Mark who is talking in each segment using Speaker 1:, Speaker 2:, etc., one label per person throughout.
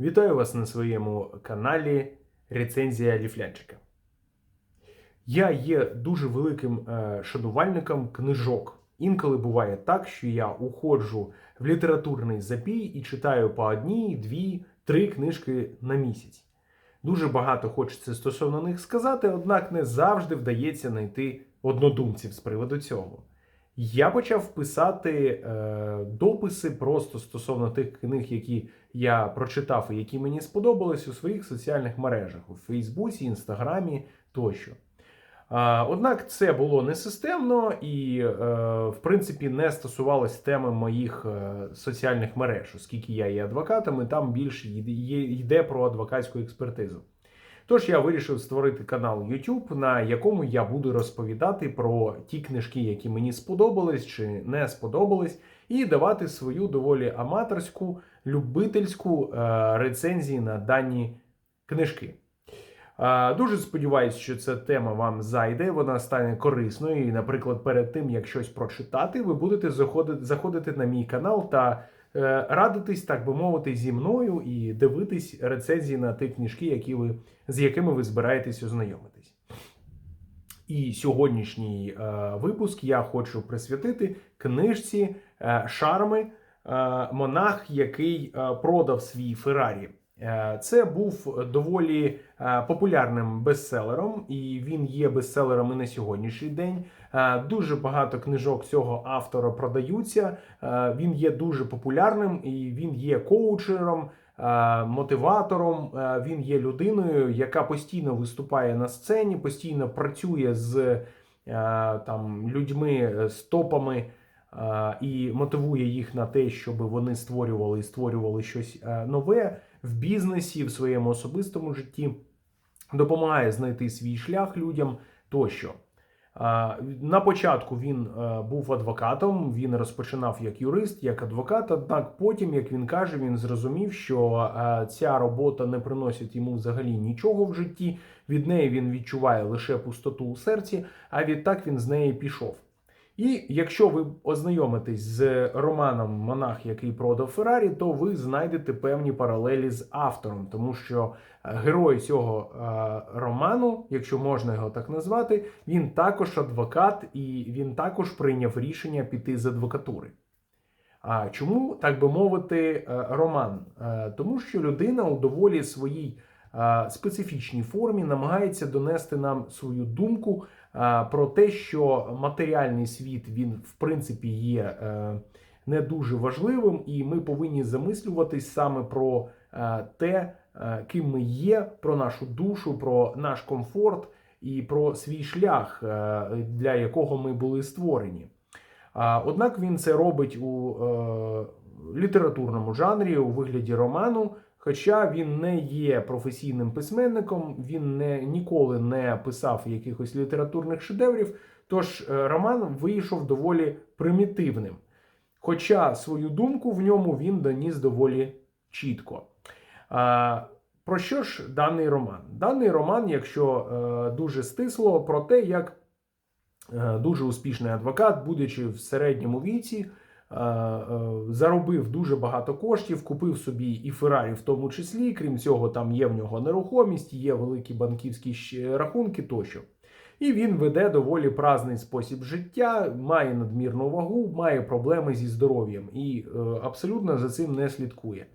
Speaker 1: Вітаю вас на своєму каналі Рецензія Ліфлянчика. Я є дуже великим е, шанувальником книжок. Інколи буває так, що я уходжу в літературний запій і читаю по одній, дві, три книжки на місяць. Дуже багато хочеться стосовно них сказати, однак не завжди вдається знайти однодумців з приводу цього. Я почав писати е, дописи просто стосовно тих книг, які я прочитав і які мені сподобались у своїх соціальних мережах у Фейсбуці, Інстаграмі тощо. Однак це було не системно і, е, в принципі, не стосувалось теми моїх е, соціальних мереж, оскільки я є адвокатом, і там більше йде- про адвокатську експертизу. Тож я вирішив створити канал YouTube, на якому я буду розповідати про ті книжки, які мені сподобались чи не сподобались, і давати свою доволі аматорську, любительську е, рецензії на дані книжки. Е, Дуже сподіваюся, що ця тема вам зайде, вона стане корисною. І, наприклад, перед тим як щось прочитати, ви будете заходити, заходити на мій канал та е, радитись, так би мовити, зі мною і дивитись рецензії на ті книжки, які ви, з якими ви збираєтесь ознайомитись. І сьогоднішній е, випуск я хочу присвятити книжці е, Шарми е, Монах, який продав свій Феррарі. Це був доволі популярним бестселером, і він є бестселером і на сьогоднішній день. Дуже багато книжок цього автора продаються. Він є дуже популярним і він є коучером, мотиватором. Е, Він є людиною, яка постійно виступає на сцені, постійно працює з е, там людьми, з топами. е, І мотивує їх на те, щоб вони створювали і створювали щось е, нове в бізнесі, в своєму особистому житті, допомагає знайти свій шлях людям тощо. На початку він е, був адвокатом, він розпочинав як юрист, як адвокат. Однак потім, як він каже, він зрозумів, що е, ця робота не приносить йому взагалі нічого в житті. Від неї він відчуває лише пустоту у серці, а відтак він з неї пішов. І якщо ви ознайомитесь з романом Монах, який продав Феррарі, то ви знайдете певні паралелі з автором, тому що е, герой цього е, роману, якщо можна його так назвати, він також адвокат і він також прийняв рішення піти з адвокатури. А чому, так би мовити, е, роман? Тому що людина у доволі своїй специфічній формі намагається донести нам свою думку про те, що матеріальний світ він в принципі є е, не дуже важливим, і ми повинні замислюватись саме про е, те, е, ким ми є, про нашу душу, про наш комфорт і про свій шлях, е, для якого ми були створені. Однак він це робить у е, літературному жанрі у вигляді роману. Хоча він не є професійним письменником, він не ніколи не писав якихось літературних шедеврів. Тож е, роман вийшов доволі примітивним. Хоча свою думку в ньому він доніс доволі чітко. Про що ж даний роман? Даний роман, якщо е, дуже стисло, про те, як е, дуже успішний адвокат, будучи в середньому віці, заробив дуже багато коштів, купив собі і Феррарі в тому числі. Крім цього, там є в нього нерухомість, є великі банківські рахунки тощо. І він веде доволі праздний спосіб життя, має надмірну вагу, має проблеми зі здоров'ям і е, абсолютно за цим не слідкує.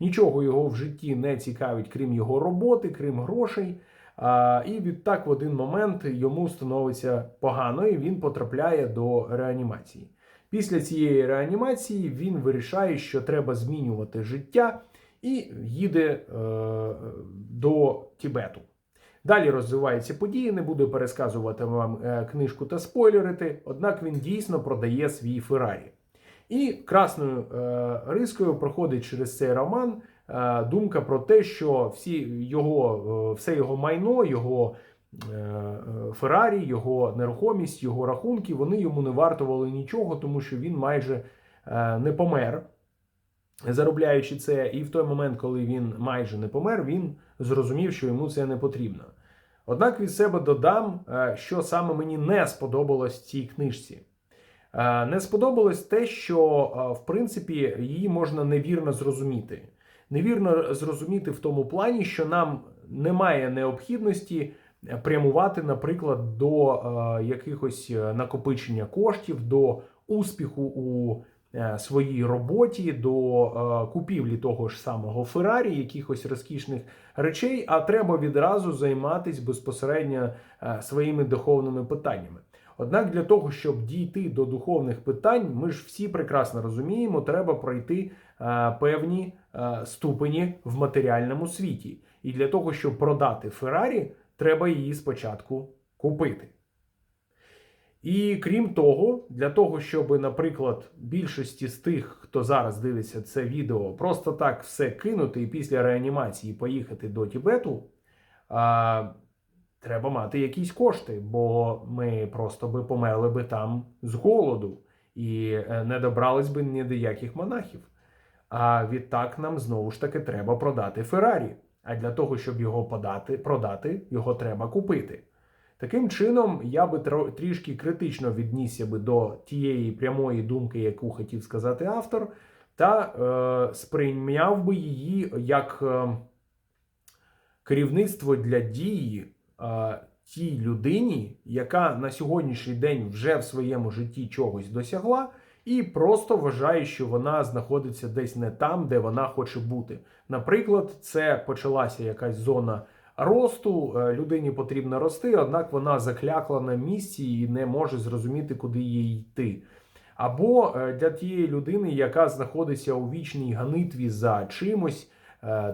Speaker 1: Нічого його в житті не цікавить, крім його роботи, крім грошей. А, і відтак в один момент йому становиться погано, і він потрапляє до реанімації. Після цієї реанімації він вирішає, що треба змінювати життя, і їде е, до Тібету. Далі розвиваються події, не буду пересказувати вам е, книжку та спойлерити, однак він дійсно продає свій Феррарі. І красною е, рискою проходить через цей роман е, думка про те, що всі його, е, все його майно, його Феррарі, його нерухомість, його рахунки, вони йому не вартували нічого, тому що він майже е, не помер, заробляючи це. І в той момент, коли він майже не помер, він зрозумів, що йому це не потрібно. Однак від себе додам, е, що саме мені не сподобалось в цій книжці. Е, Не сподобалось те, що е, в принципі її можна невірно зрозуміти. Невірно зрозуміти в тому плані, що нам немає необхідності прямувати, наприклад, до е, якихось е, накопичення коштів, до успіху у е, своїй роботі, до е, купівлі того ж самого Феррарі, якихось розкішних речей, а треба відразу займатися безпосередньо е, своїми духовними питаннями. Однак для того, щоб дійти до духовних питань, ми ж всі прекрасно розуміємо, треба пройти е, певні е, ступені в матеріальному світі. І для того, щоб продати Феррарі, треба її спочатку купити. І крім того, для того, щоб, наприклад, більшості з тих, хто зараз дивиться це відео, просто так все кинути і після реанімації поїхати до Тібету, а, треба мати якісь кошти, бо ми просто би померли би там з голоду і е, не добрались би ні до яких монахів. А відтак нам знову ж таки треба продати Феррарі. А для того, щоб його подати, продати, його треба купити. Таким чином, я би трішки критично віднісся би до тієї прямої думки, яку хотів сказати автор, та е, сприйняв би її як е, керівництво для дії е, тій людині, яка на сьогоднішній день вже в своєму житті чогось досягла, і просто вважає, що вона знаходиться десь не там, де вона хоче бути. Наприклад, це почалася якась зона росту, е, людині потрібно рости, однак вона заклякла на місці і не може зрозуміти, куди їй йти. Або е, для тієї людини, яка знаходиться у вічній ганитві за чимось,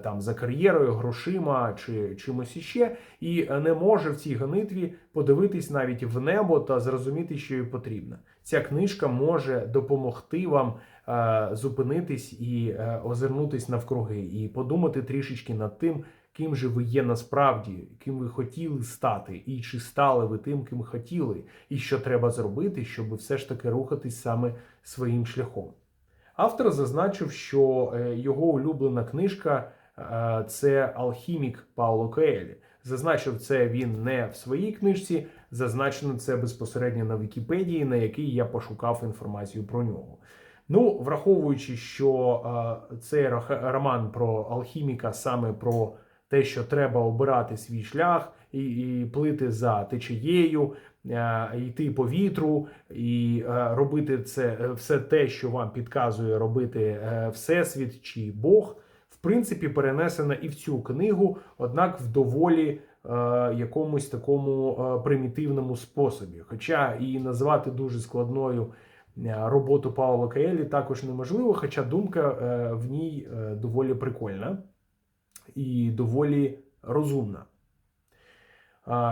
Speaker 1: там за кар'єрою, грошима чи чимось іще, і е, не може в цій ганитві подивитись навіть в небо та зрозуміти, що їй потрібно. Ця книжка може допомогти вам е, зупинитись і е, озирнутись навкруги, і подумати трішечки над тим, ким же ви є насправді, ким ви хотіли стати, і чи стали ви тим, ким хотіли, і що треба зробити, щоб все ж таки рухатись саме своїм шляхом. Автор зазначив, що е, його улюблена книжка е, це Алхімік Пауло Коелі. Зазначив це він не в своїй книжці, зазначено це безпосередньо на Вікіпедії, на якій я пошукав інформацію про нього. Ну, враховуючи, що е, цей роман про алхіміка саме про те, що треба обирати свій шлях і, і плити за течією, е, йти по вітру і е, робити це е, все те, що вам підказує робити Всесвіт чи Бог, в принципі, перенесено і в цю книгу, однак в доволі якомусь такому примітивному способі. Хоча і назвати дуже складною роботу Паула Каелі також неможливо, хоча думка в ній доволі прикольна і доволі розумна.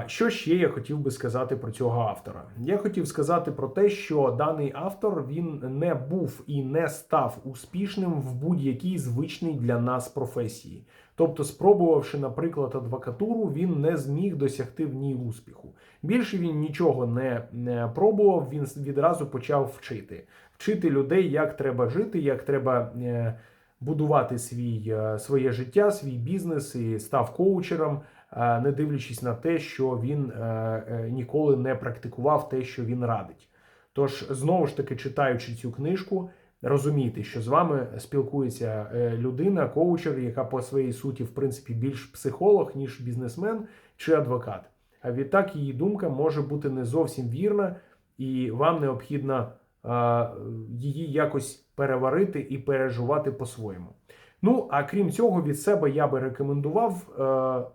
Speaker 1: Що ще я хотів би сказати про цього автора? Я хотів сказати про те, що даний автор він не був і не став успішним в будь-якій звичній для нас професії. Тобто, спробувавши, наприклад, адвокатуру, він не зміг досягти в ній успіху. Більше він нічого не, пробував, він відразу почав вчити. Вчити людей, як треба жити, як треба. е, будувати свій, е, своє життя, свій бізнес і став коучером, е, не дивлячись на те, що він е, ніколи не практикував те, що він радить. Тож, знову ж таки, читаючи цю книжку, розумійте, що з вами спілкується людина, коучер, яка по своїй суті, в принципі, більш психолог, ніж бізнесмен чи адвокат. А відтак її думка може бути не зовсім вірна, і вам необхідно е, її якось переварити і переживати по-своєму. Ну, а крім цього, від себе я би рекомендував е,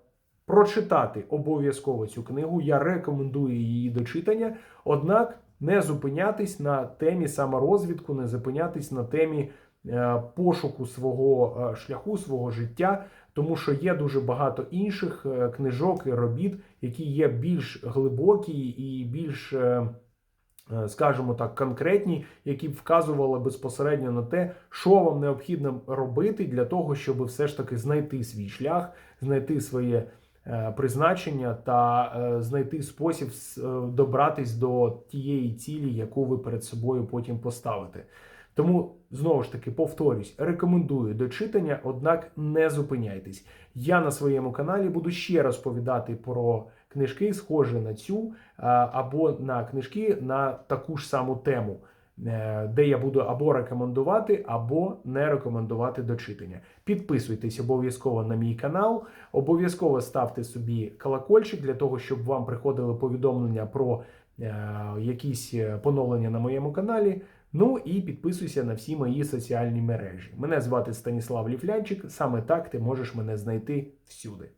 Speaker 1: прочитати обов'язково цю книгу. Я рекомендую її до читання, однак не зупинятись на темі саморозвідку, не зупинятись на темі е, пошуку свого е, шляху, свого життя, тому що є дуже багато інших е, книжок і робіт, які є більш глибокі і більш. е, е, скажімо так, конкретні, які б вказували безпосередньо на те, що вам необхідно робити для того, щоб все ж таки знайти свій шлях, знайти своє е, призначення та е, знайти спосіб е, добратись до тієї цілі, яку ви перед собою потім поставите. Тому знову ж таки повторюсь, рекомендую до читання, однак не зупиняйтесь. Я на своєму каналі буду ще розповідати про книжки, схожі на цю, або на книжки на таку ж саму тему. е, де я буду або рекомендувати, або не рекомендувати до читання. Підписуйтесь обов'язково на мій канал, обов'язково ставте собі колокольчик для того, щоб вам приходили повідомлення про е, якісь е, поновлення на моєму каналі. Ну і підписуйся на всі мої соціальні мережі. Мене звати Станіслав Ліфлянчик. Саме так ти можеш мене знайти всюди.